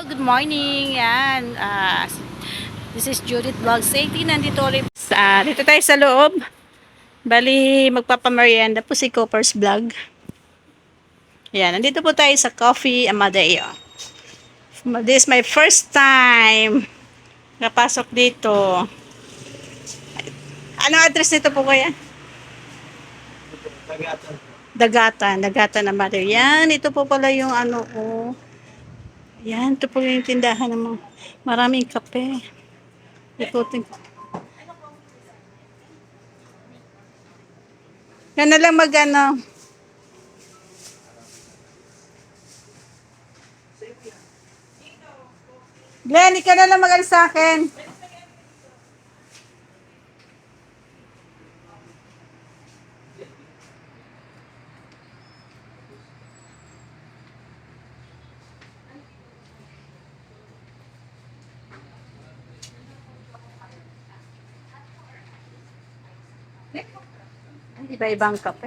Hello, good morning. Yan. ah, this is Judith Vlog 18. Nandito ulit. Sa, dito tayo sa loob. Bali, magpapamerienda po si Cooper's Vlog. Yan. Nandito po tayo sa Coffee Amadeo. This is my first time napasok dito. Ano address nito po kuya? Dagatan. Dagatan Amadeo. Yan. Ito po pala yung ano ko. Yan, ito po yung tindahan ng mga maraming kape. Ikutin ko. Yan na lang mag ano. Glenn, ikaw na lang mag sa akin. Iba-ibang kape.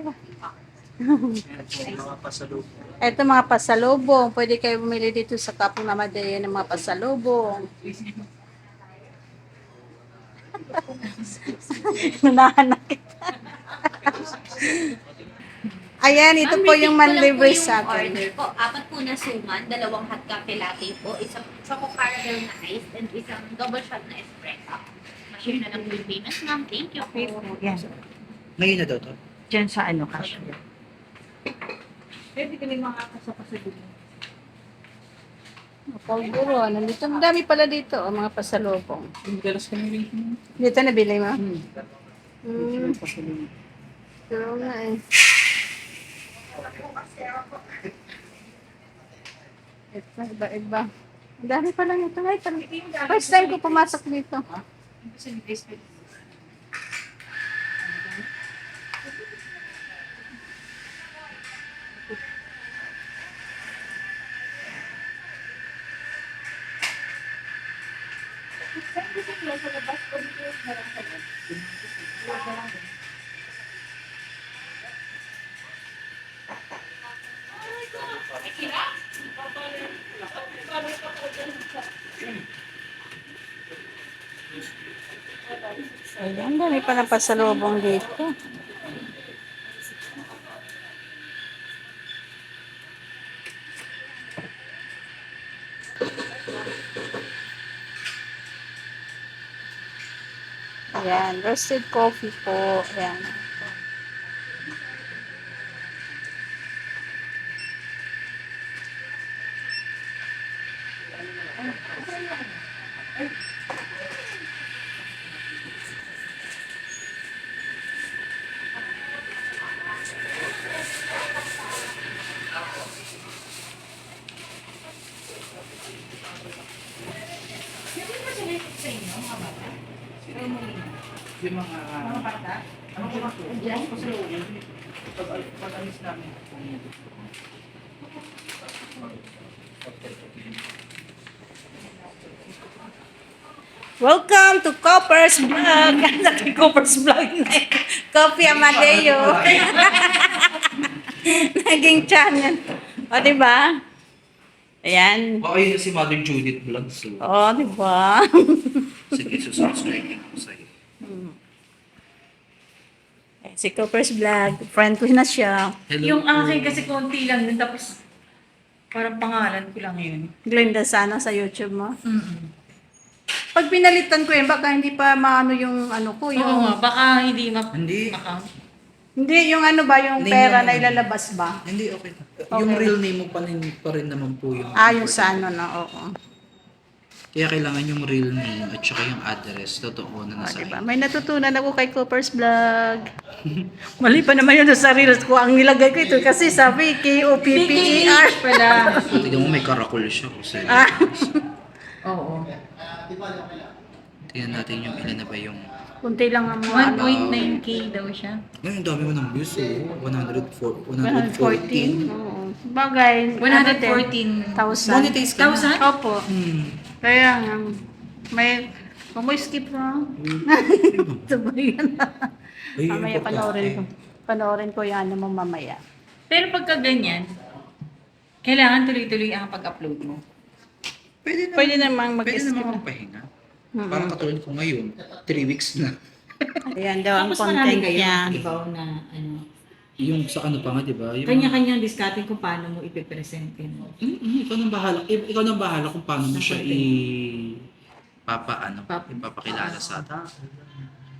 mga pasalubong. Ito mga pasalubong. Pwede kayo bumili dito sa Kapong Amadeo ng mga pasalubong. Nanahan na kita. Ayan, ito po yung manlibre sa akin. order po. Apat po na suman, dalawang hot cafe latte po, isang choco caramel na ice, and isang double shot na espresso. Machine na lang po yung payment, ma'am. Thank you po. Yan. Ngayon na daw to. Diyan sa ano, cashier. Pwede ka mga kasapasalubong. Paguro, nandito. Ang dami pala dito, oh, mga pasalubong. Madalas kami rin. Dito nabili mo? Hmm. Hmm. Pero nga eh. Ito, iba, iba. Ang dami pa lang ito. Ay, parang, first time ko pumasok dito. Ayan, dami pa ng pasalubong dito. Ayan, roasted coffee po. Ayan. Yung Namin. Welcome to Copper's Vlog. Natin Copper's Vlog na. Coffee Amadeo. Naging channel. O, di ba? Ayan. Baka yun si Mother Judith Vlog. So, O, di ba? sige, susubscribe ko sa'yo. Si Copper's Vlog. Friend ko na siya. Hello Yung akin kasi konti lang yun, tapos parang pangalan ko lang yun. Glenda sana sa YouTube mo. Mm-mm. Pag pinalitan ko yun, baka hindi pa maano yung ano ko. Oo Yung, nga, baka hindi ma- Hindi. account. Hindi, yung ano ba, yung Hindi pera na ilalabas ba? Hindi, okay. Yung real name mo pa rin, pa rin naman po yung... Ah, yung sa ano na, oo. Kaya kailangan yung real name at saka yung address. Totoo na O, nasa diba? ID. May natutunan ako kay Cooper's Vlog. Mali pa naman yun sa reels ko. Ang nilagay ko ito kasi sabi K-O-P-P-E-R. pala. Tignan mo may karakol siya. Kasi, Ah. Oo. Tingnan natin yung ilan na ba yung... Kunti lang ang mga ano. 1.9k daw siya. Ngayon, ang dami mo ng views oh. 114. 104, 114. Oo. Bagay. ano din, 114,000. Thousand. Monetize ka na. Opo. Hmm. Kaya nga, may, kung mo skip na. Sabay yan. Ay, mamaya panoorin ko. Panoorin ko yung ano mo mamaya. Pero pagka ganyan, kailangan tuloy-tuloy ang pag-upload mo. Pwede naman. Pwede namang Pwede naman mag-skip. magpahinga. Parang katulad ko ngayon, 3 weeks na. Ayan daw ang Tapos content niya. ibaw na ano. Yung sa ano pa nga, di ba? Yung, Kanya-kanyang discarding kung paano mo ipipresent yun. Mm, ikaw nang bahala. Ik- Ikaw nang bahala kung paano mo siya i papa ano, Pap- ipapakilala sa tao.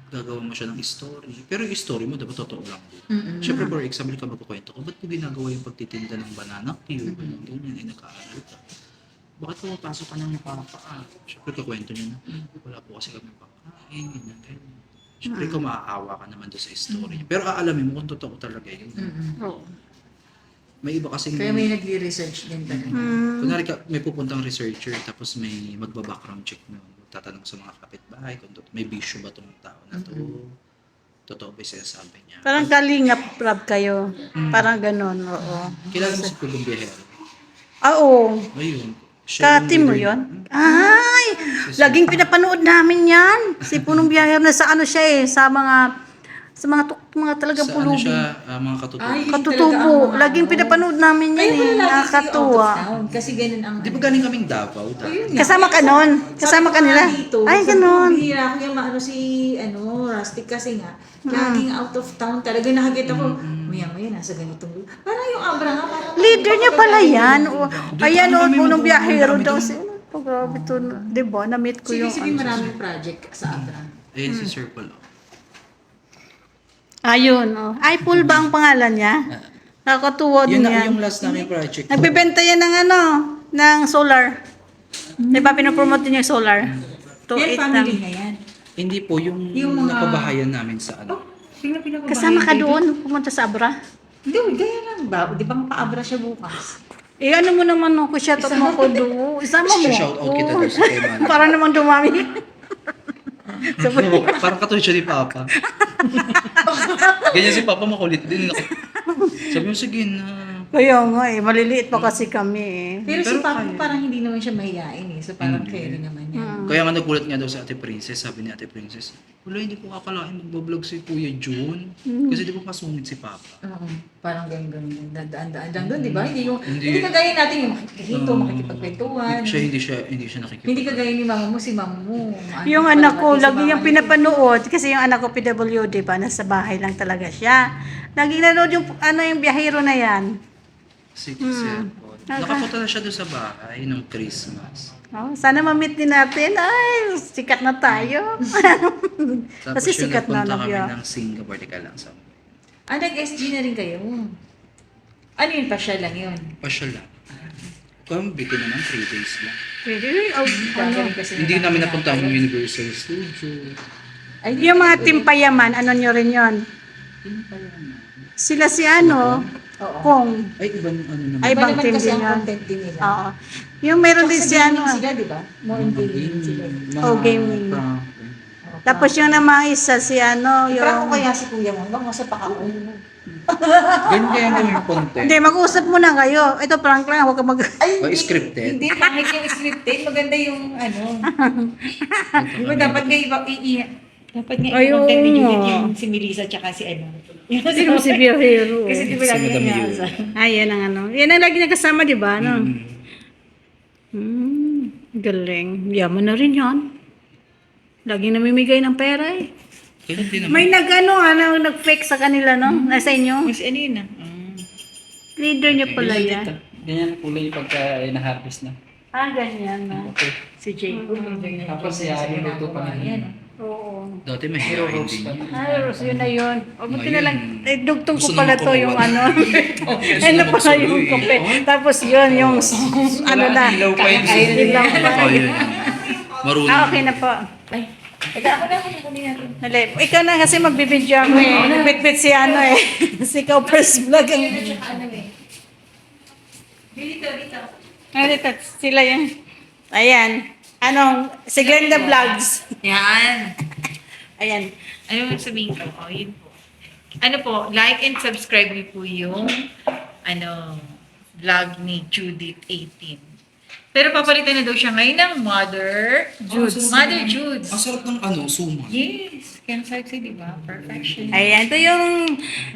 Gagawa mo siya ng story. Pero yung story mo dapat totoo lang. Mm-mm. Siyempre, for example, ka magkukwento ko, ba't mo ginagawa yung pagtitinda ng banana cue? Ganyan, ganyan, ay nag-aaral ka. Bakit pumapasok ka ng napapaa? Siyempre, kakwento niya na, wala po kasi kami pagkain, ganyan, ganyan. Siyempre, ikaw maaawa ka naman doon sa story niya. Pero aalamin mo kung totoo talaga yun. Mm-mm. Oo. May iba kasing... Kaya may nagre-research din talaga. Mm. Kunwari ka, may pupuntang researcher tapos may magba-background check mo. Tatanong sa mga kapitbahay kung tot- may bisyo ba tong tao na to. Totoo ba yung sinasabi niya? Parang kalingap rap kayo. Mm. Parang ganun, oo. Kilala mo si Pugong Biyahero? Ah, oo. Ayun. Siya Kati mo yun? niya. Ay! Laging pinapanood namin yan. Si Punong Biyaher na sa ano siya eh, sa mga sa mga tuk, mga talagang Sa ano pulubi. siya, ah, mga katutubo. Ay, Katutubo. Laging pinapanood namin yan eh. Nakakatuwa. Kasi ganun ang... Di ba galing kaming Davao? dati? Kasama ka nun? Kasama ka nila? Ay, ganun. Bihira ko yung maano si, ano, Rustic kasi nga, laging out of town talaga nakakita ko, maya maya nasa ganitong lugar. Parang yung Abra nga, parang... Leader niya pala yan. O, ayan o, Punong Biyahero daw. doon. Si, oh, grabe to. Di ba? Na-meet ko Sige, yung... sige, maraming project sa Abra. Ayun si Sir Paul. oh. Ayun. Oh. Ay, Paul ba ang pangalan niya? Nakakatuwa Yun din na yan. yung last namin project. Nagbebenta yan ng ano, ng solar. Di ba pinopromote din yung solar? To Yan, eight family lang. na yan. Hindi po, yung, Yung mga- napabahayan namin sa ano. Oh, tingnan pinakabahay. Kasama ka doon, pumunta sa Abra. Hindi, gaya lang ba? Di ba pa-Abra siya bukas? Eh, ano mo naman ako siya, tot mo ko doon. Isama mo. Shout out kita doon sa kay. Para namang dumami. Sabi, Parang katulad siya ni Papa. Ganyan si Papa makulit din. Ako. Sabi mo, sige na. kaya nga eh, maliliit pa kasi kami eh. Pero, si Pero Papa kaya. parang hindi naman siya mahihain eh. So parang carry naman yan. Kaya nga nagulat nga daw si Ate Princess. Sabi ni Ate Princess, wala, hindi ko kakalain magbablog si Kuya June. Kasi di ba masungit si Papa. Oo, parang ganun ganun. Dadaan-daan lang doon, di ba? Hindi yung, Hindi. hindi, kagaya natin yung makikihito, makikipagkwentuhan. Siya hindi siya hindi siya nakikita. Hindi kagaya ni mama mo, si mama mo. Ano, Yung anak ko, pati si lagi mama yung niya. pinapanood. Kasi yung anak ko PWD ba, nasa bahay lang talaga siya. Lagi nanood yung, ano yung biyahero na yan. Si Hmm. Sir Paul. Nakapunta na siya doon sa bahay nung Christmas. Oh, sana ma-meet din natin. Ay, sikat na tayo. Kasi yung sikat na nagpunta kami ng Singapore. Teka lang sa Ah, nag-SG na rin kayo. Ano yun, pasyal lang yun. Pasyal lang. Kung bitin naman, 3 days lang. Pwede, oh, ano. Hindi namin napunta ang Universal Studio. Ay, Yung mga timpayaman, ano nyo rin yon Ano pa yan? Sila si ano, Oo. Kong. Ay, ibang ano naman. Ay, Iba ibang naman team kasi din ang yan. content din nila. Oo. Yung meron din Sa si ano. gaming sila, di ba? More on gaming sila. Mga Oh, gaming. prank. Tapos yung namang isa si ano, Yung... ko yung... kaya si kuya mo, bang sa pakaulo mo. Ganyan kaya ang gawing content. Hindi, mag-usap muna kayo. Ito prank lang, huwag ka mag... Ay, Oh, scripted? Hindi, kahit yung scripted, maganda yung ano. Di ba dapat nga iba, i, i, dapat nga Ay, i-content ni oo. Judith yung si Melissa tsaka si ano. Yung Sino si biyahero? Kasi di ba Si lagi Madam nga Yu. sa... Ay, yan ang ano. Yan ang lagi nagkasama, di ba? Ano? Mm. Hmm, galing. Yaman na rin yan. Laging namimigay ng pera eh. Ganyan din naman. May nag-ano, ano, nag-fake sa kanila, no? Nasa inyo. Mas ano yun ah. Leader niya pala yan. Ganyan ang kulay pagka na-harvest na. Ah, ganyan na. Okay. Si Jacob. Mm-hmm. Tapos siya, niluto pa nila. Oo. Dati may Hero hiyain din. pa. Ay, Ros, yun na yun. O, buti na lang, eh, dugtong ko gusto pala naman to yung kumawa. ano. Gusto ano naman pa sa'yo yung eh. kape. Tapos yun, yung, ano na. Ilaw pa yun. Ilaw pa. Oh, yun. Marunong. Ah, okay na po. Ay, teka ako na, ako na natin. Dali. Ikaw na kasi magbibidyo ako eh. Nagbitbit si ano eh. si Ikaw first vlog ang... Ano eh. Dito, dito. Ano dito? Sila yung... Ayan. Anong... Si Glenda Vlogs. Yan. Ayan. Ano mo sabihin ko? Oh, yun po. Ano po, like and subscribe niyo po yung ano, vlog ni Judith 18. Pero papalitan na daw siya ngayon ng Mother Judes. Mother Judes. Ang sarap ng ano, suman. Yes. Kaya sexy, di ba? Perfection. Ayan. Ito yung...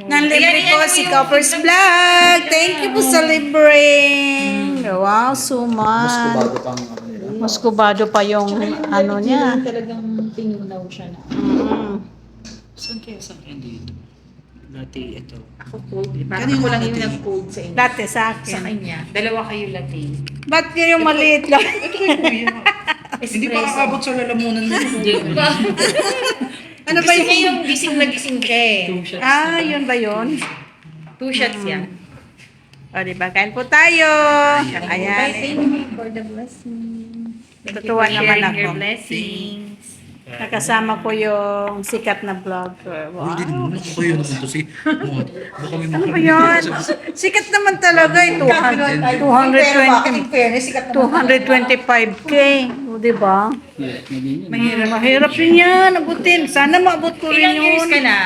Nanlibre Ayan, ko si yung- Copper's Vlog. Thank you po sa libreng. Wow, so Mas much. kubado pang ano nila. Muscovado pa yung ano niya. Talagang tinunaw siya na. Mm. Saan kaya sa akin dito? Latte, ito. Ako cold. eh. Parang Kanina ako lang yung nag-cold sa inyo. Latte sa Sa akin. kanya. Dalawa kayo latte. Ba't yun yung maliit lang? Ito kay kuya. Hindi pa kakabot sa lalamunan mo. ano ba Gusto niya yun? yung gising na gising ka eh. Two shots. Ah, yun ba yun? Two shots yan. O, diba? Kain po tayo. Ayan. thank you for the blessing. Thank you for naman sharing ako. your blessings. Nakasama ko yung sikat na vlogger. Wow. Hindi naman ako yun naman to si Mod. Baka may Ano ba yan? Sikat naman talaga eh. 200, 220, fairness, sikat 225k. O, diba? Maybe yun. Mahirap. Mahirap rin yan. Abutin. Sana maabot ko rin Ilang years yun. ka na?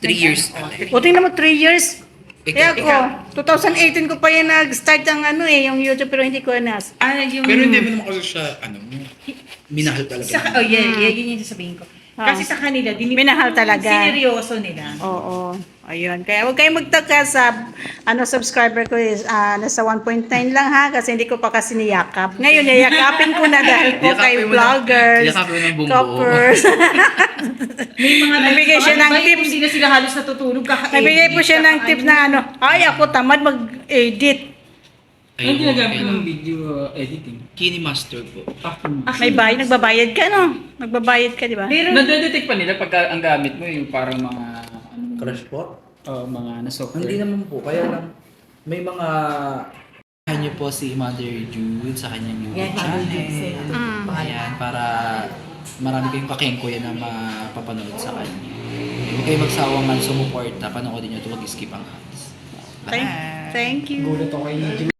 3 years. O, tingnan mo, 3 years. Ikaw, Kaya ako, 2018 ko pa yan nag-start ang ano eh, yung YouTube, pero hindi ko nas. Ah, yung... Pero hindi mo naman kasi siya, ano, minahal talaga. Sa, oh, yeah, yeah, yun yung sasabihin ko. Ah. Kasi sa kanila, din, Minahal talaga. Sineryoso nila. Oo. Ayun. Kaya huwag kayong magtaka sa ano subscriber ko is ah, nasa 1.9 lang ha kasi hindi ko pa kasi niyakap. Ngayon niyakapin ko na dahil po Yakapin kay mo na- vloggers, yakapin mo ng buong buo. coppers. May mga Nagbigay siya ng Bye, tips. Hindi na sila halos natutulog kaka Nagbigay po siya ng tips na ano, ay ako tamad mag-edit. Ano ginagamit ng video editing? Kini Master po. Ah, May bayad, nagbabayad ka no? Nagbabayad ka, di ba? Pero, Nadedetect pa nila pagka ang gamit mo yung parang mga ano, Crush po? oh, mga na software. Hindi naman po, kaya lang may mga kanya po si Mother Jude sa kanyang YouTube Yan, Mother sir. channel. Ayan, para marami kayong pakengkoy na mapapanood sa kanya. Huwag kayo magsawang man sumuporta, panoodin nyo ito, huwag skip ang ads. Thank, thank you. Gulat ako kay Jude.